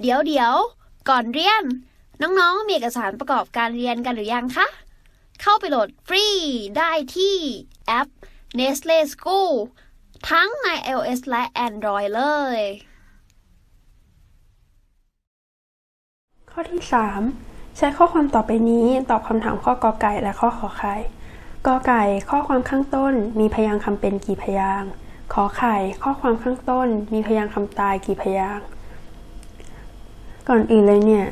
เดี๋ยวเดี๋ยวก่อนเรียน น้องๆ มีเอกสารประกอบการเรียนกันหรือยังคะ เข้าไปโหลดฟรีได้ที่แอป Nestle School ทั้งใน iOS และ Android เลย ข้อที่ 3 ใช้ข้อความต่อไปนี้ตอบคำถามข้อกอไก่และข้อขอไข่กอไก่ข้อความข้างต้น มีพยางค์คำเป็นกี่พยางค์ขอไข่ข้อความข้างต้น มีพยางค์คำตายกี่พยางค์ ก่อนอื่นเลยเนี่ย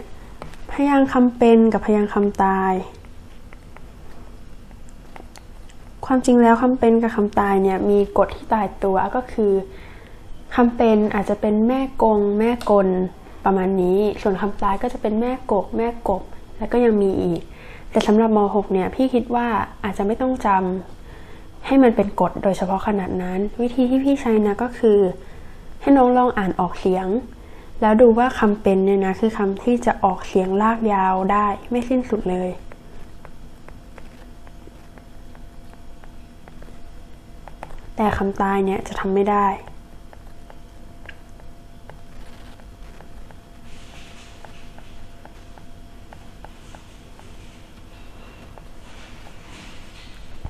พยางค์คำเป็นกับพยางค์คำตาย ความจริงแล้วคำเป็นกับคำตายเนี่ยมีกฎที่ตายตัวก็คือคำเป็นอาจจะเป็นแม่กง แม่กลประมาณนี้ ส่วนคำตายก็จะเป็นแม่กก แม่กบ แล้วก็ยังมีอีก แต่สำหรับม .6 เนี่ยพี่คิดว่าอาจจะไม่ต้องจำให้มันเป็นกฎโดยเฉพาะขนาดนั้น วิธีที่พี่ใช้นะก็คือ ให้น้องลองอ่านออกเสียง แล้วดูว่าคำเป็นเนี่ยนะคือคำที่จะออกเสียงลากยาวได้ไม่สิ้นสุดเลย แต่คำตายเนี่ยจะทำไม่ได้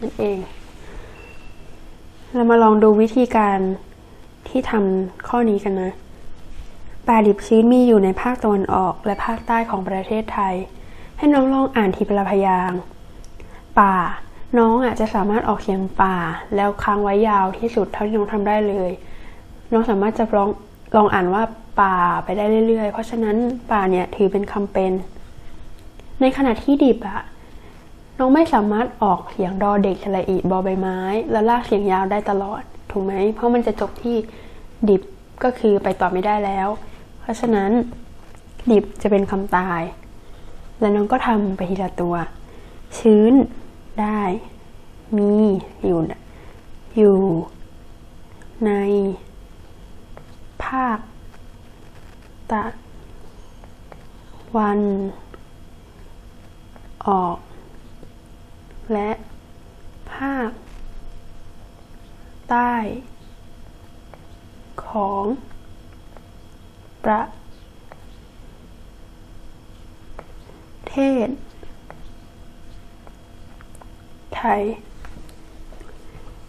นั่นเอง เรามาลองดูวิธีการที่ทำข้อนี้กันนะ ป่าดิบชื้นมีอยู่ในภาคตะวันออกและภาคใต้ของประเทศไทย ให้น้องลองอ่านทีละพยางป่า น้องอะจะสามารถออกเสียงป่า แล้วค้างไว้ยาวที่สุดเท่าที่น้องทำได้เลย น้องสามารถจะลองลองอ่านว่าป่าไปได้เรื่อยๆ เพราะฉะนั้นป่าเนี่ยถือเป็นคำเป็น ในขณะที่ดิบอะน้องไม่สามารถออกเสียงดอเด็กสระอีบอใบไม้ แล้วลากเสียงยาวได้ตลอด ถูกไหม เพราะมันจะจบที่ดิบก็คือไปต่อไม่ได้แล้ว เพราะฉะนั้นดิบจะเป็นคำตาย แล้วน้องก็ทำไปทีละตัว ชื้นได้ มีอยู่ อยู่ ใน ภาค ตะ วัน ออก และ ภาค ใต้ ของ ประเทศ ไทย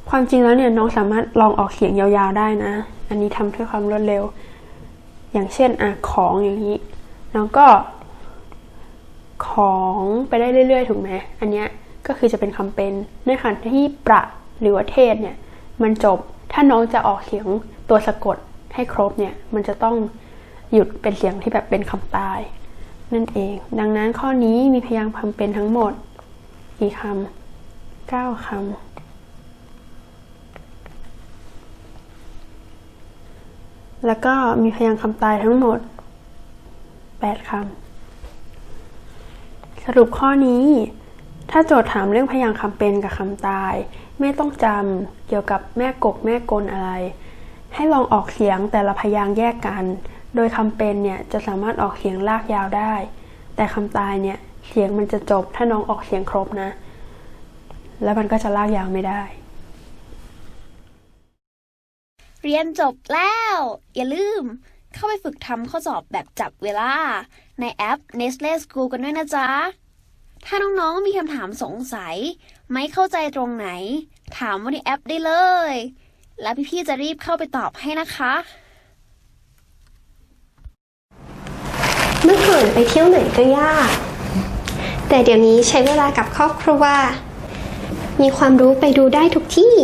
ความจริงแล้วเนี่ยน้องสามารถลองออกเสียงยาวๆได้นะ อันนี้ทำด้วยความรวดเร็ว อย่างเช่นอะของอย่างนี้ น้องก็ของไปได้เรื่อยๆ ถูกไหม อันเนี้ยก็คือจะเป็นคำเป็นในขณะที่ประหรือว่าเทศเนี่ย มันจบ ถ้าน้องจะออกเสียงตัวสะกดให้ครบเนี่ย มันจะต้อง หยุดเป็นเสียงที่แบบเป็นคำตาย นั่นเอง ดังนั้นข้อนี้มีพยางค์คำเป็นทั้งหมด กี่คำเก้าคำแล้วก็มีพยางค์คำตายทั้งหมดแปดคำสรุปข้อนี้ถ้าโจทย์ถามเรื่องพยางค์คำเป็นกับคำตาย ไม่ต้องจำเกี่ยวกับแม่กกแม่กลอะไร ให้ลองออกเสียงแต่ละพยางค์แยกกัน โดยคำเป็นเนี่ยจะสามารถออกเสียงลากยาวได้ แต่คำตายเนี่ยเสียงมันจะจบถ้าน้องออกเสียงครบนะ แล้วมันก็จะลากยาวไม่ได้ เรียนจบแล้ว อย่าลืม เข้าไปฝึกทำข้อสอบแบบจับเวลา ในแอป Nestle School กันด้วยนะจ๊ะ ถ้าน้องๆมีคำถามสงสัย ไม่เข้าใจตรงไหน ถามว่าในแอปได้เลย แล้วพี่ๆจะรีบเข้าไปตอบให้นะคะ เมื่อก่อนไปเที่ยวไหนก็ยาก แต่เดี๋ยวนี้ใช้เวลากับครอบครัว มีความรู้ไปดูได้ทุกที่